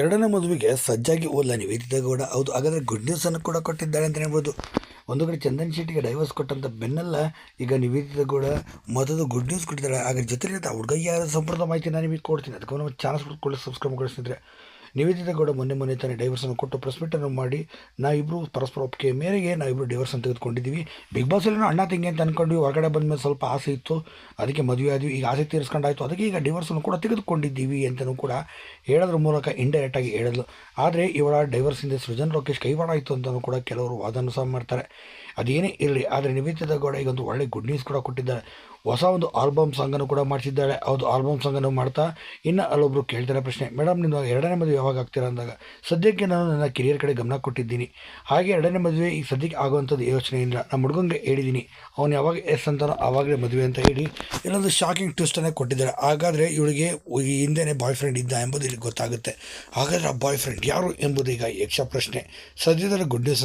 ಎರಡನೇ ಮದುವೆಗೆ ಸಜ್ಜಾಗಿ ಓದಲ್ಲ ನಿವೇದಿತ ಗೌಡ, ಹೌದು. ಹಾಗಾದರೆ ಗುಡ್ ನ್ಯೂಸನ್ನು ಕೂಡ ಕೊಟ್ಟಿದ್ದಾಳೆ ಅಂತ ಹೇಳ್ಬೋದು. ಒಂದು ಕಡೆ ಚಂದನ್ ಶೆಟ್ಟಿಗೆ ಡೈವರ್ಸ್ ಕೊಟ್ಟಂಥ ಬೆನ್ನಲ್ಲ ಈಗ ನಿವೇದಿತ ಗೌಡ ಮೊದಲು ಗುಡ್ ನ್ಯೂಸ್ ಕೊಟ್ಟಿದ್ದಾರೆ ಹಾಗೆ ಜೊತೆಲಿ ಆ ಹುಡುಗ ಯಾರು ಸಂಪೂರ್ಣ ಮಾಹಿತಿ ನಾನು ನಿಮಗೆ ಕೊಡ್ತೀನಿ. ಅದಕ್ಕೆ ನಮ್ಮ ಚಾನಲ್ಸ್ ಕೂಡ ಸಬ್ಸ್ಕ್ರೈಬ್ ಮಾಡಿಸಿದ್ರೆ ನಿವೇದಿತಾ ಗೌಡ ಮೊನ್ನೆ ಮೊನ್ನೆ ತಾನೇ ಡೈವರ್ಸನ್ನು ಕೊಟ್ಟು ಪ್ರೆಸ್ ಮೀಟನ್ನು ಮಾಡಿ ನಾವಿಬ್ಬರು ಪರಸ್ಪರ ಒಪ್ಪಿಗೆ ಮೇರೆಗೆ ನಾವಿಬ್ಬರು ಡೈವರ್ಸನ್ನು ತೆಗೆದುಕೊಂಡಿದ್ದೀವಿ. ಬಿಗ್ ಬಾಸಲ್ಲಿ ಅಣ್ಣ ತಿಂಗೆ ಅಂತ ಅಂದ್ಕೊಂಡ್ವಿ ಹೊರಗಡೆ ಬಂದ ಮೇಲೆ ಸ್ವಲ್ಪ ಆಸೆ ಇತ್ತು. ಅದಕ್ಕೆ ಮದುವೆ ಆದ್ವಿ. ಈಗ ಆಸೆ ತೀರಿಸ್ಕೊಂಡಾಯಿತು. ಅದಕ್ಕೆ ಈಗ ಡೈವರ್ಸನ್ನು ಕೂಡ ತೆಗೆದುಕೊಂಡಿದ್ದೀವಿ ಅಂತಲೂ ಕೂಡ ಹೇಳೋದ್ರ ಮೂಲಕ ಇಂಡೈರೆಕ್ಟಾಗಿ ಹೇಳಿದ್ಲು. ಆದರೆ ಇವಳ ಡೈವರ್ಸಿಂದ ಸೃಜನ್ ಲೋಕೇಶ್ ಕೈವಾಡ ಆಯಿತು ಅಂತಲೂ ಕೂಡ ಕೆಲವರು ವಾದನ ಸಹ ಮಾಡ್ತಾರೆ. ಅದೇನೇ ಇರಲಿ, ಆದರೆ ನಿವೇದ್ಯದ ಗೌಡ ಈಗ ಒಂದು ಒಳ್ಳೆ ಗುಡ್ ನ್ಯೂಸ್ ಕೂಡ ಕೊಟ್ಟಿದ್ದಾರೆ. ಹೊಸ ಒಂದು ಆಲ್ಬಮ್ ಸಾಂಗನ್ನು ಕೂಡ ಮಾಡಿಸಿದ್ದಾಳೆ ಹೌದು, ಆಲ್ಬಮ್ ಸಾಂಗನ್ನು ಮಾಡ್ತಾ ಇನ್ನು ಅಲ್ಲೊಬ್ಬರು ಕೇಳ್ತಾರೆ ಪ್ರಶ್ನೆ, ಮೇಡಮ್ ನೀವು ಎರಡನೇ ಮದುವೆ ಯಾವಾಗ ಆಗ್ತೀರಾ? ಅಂದಾಗ, ಸದ್ಯಕ್ಕೆ ನಾನು ನನ್ನ ಕೆರಿಯರ್ ಕಡೆ ಗಮನ ಕೊಟ್ಟಿದ್ದೀನಿ. ಹಾಗೆ ಎರಡನೇ ಮದುವೆ ಈಗ ಸದ್ಯಕ್ಕೆ ಆಗುವಂಥದ್ದು ಯೋಚನೆ ಇಲ್ಲ. ನಮ್ಮ ಹುಡುಗಂಗೆ ಹೇಳಿದ್ದೀನಿ. ಅವನು ಯಾವಾಗ ಎಸ್ ಅಂತಾನೋ ಆವಾಗಲೇ ಮದುವೆ ಅಂತ ಹೇಳಿ ಇಲ್ಲೊಂದು ಶಾಕಿಂಗ್ ಟ್ವಿಸ್ಟನ್ನೇ ಕೊಟ್ಟಿದ್ದಾರೆ ಹಾಗಾದರೆ ಇವಳಿಗೆ ಈ ಹಿಂದೆನೇ ಬಾಯ್ ಫ್ರೆಂಡ್ ಇದ್ದ ಎಂಬುದು ಇಲ್ಲಿ ಗೊತ್ತಾಗುತ್ತೆ. ಹಾಗಾದರೆ ಆ ಬಾಯ್ ಫ್ರೆಂಡ್ ಯಾರು ಎಂಬುದೀಗ ಯಕ್ಷ ಪ್ರಶ್ನೆ. ಸದ್ಯದಲ್ಲಿ ಗುಡ್ ನ್ಯೂಸ್